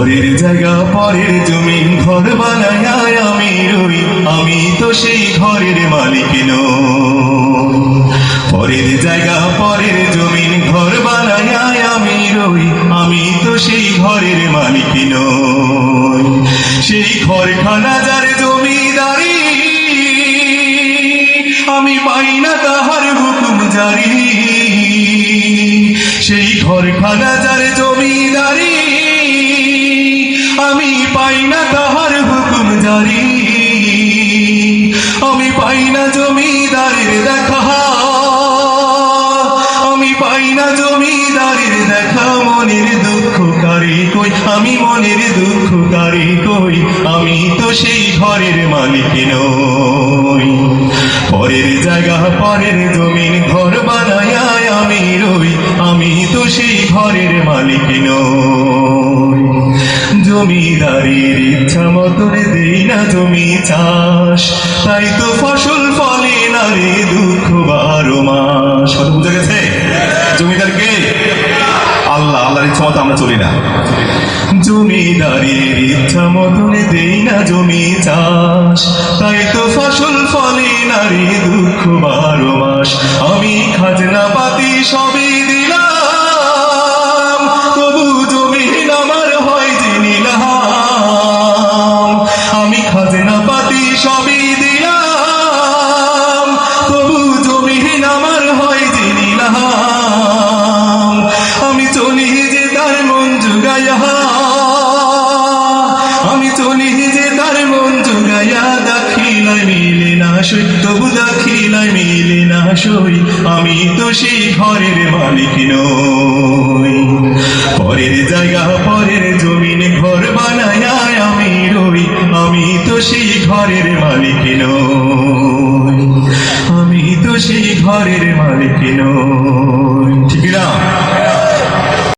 পরের জায়গা, পরের জমিন ঘর বানায় আমি রই। আমি তো সেই ঘরের মালিক নই। পরের জায়গা, পরের জমিন ঘর বানায় আমি রই। আমি তো সেই ঘরের মালিক নই। সেই ঘরখানা যার জমিদারি, আমি পাই না তাহার হুকুম জারি। সেই ঘরখানা যার জমিদারি আমি পাই না তাহার হুকুম জারি। আমি পাই না জমিদারের দেখা। আমি পাই না জমিদারের দেখা, মনের দুঃখ কারি কই? আমি মনের দুঃখ কারি কই? আমি তো সেই ঘরের মালিক নই। পরের জায়গা, পরের জমিন, ঘর বানায় আমি রই। আমি তো সেই ঘরের মালিক নই। জমিদারির ইচ্ছা মতন দেই না জমি চাষ। তাই তো ফসল ফলে না রে দুঃখ বারো মাস। কত বুঝে গেছে? জমিদার কে? আল্লাহ, আল্লাহর ইচ্ছা মতো আমরা চলি না। জমিদারির ইচ্ছা মতন দেই না জমি চাষ। তাই তো ফসল ফলে না রে দুঃখ বারো মাস। আমি খাজনা পাতি সবই জুগাইয়া আমি চলি যে তার মন জুগাইয়া দাখিলায় মিলে না সই, তবু মিলে না সই। আমি তো সেই ঘরের মালিক নই। পরের জায়গা, পরের জমিনে ঘর বানায় আমি রই। আমি তো সেই ঘরের মালিক নই। আমি তো সেই ঘরের মালিক নই। ঠিক না?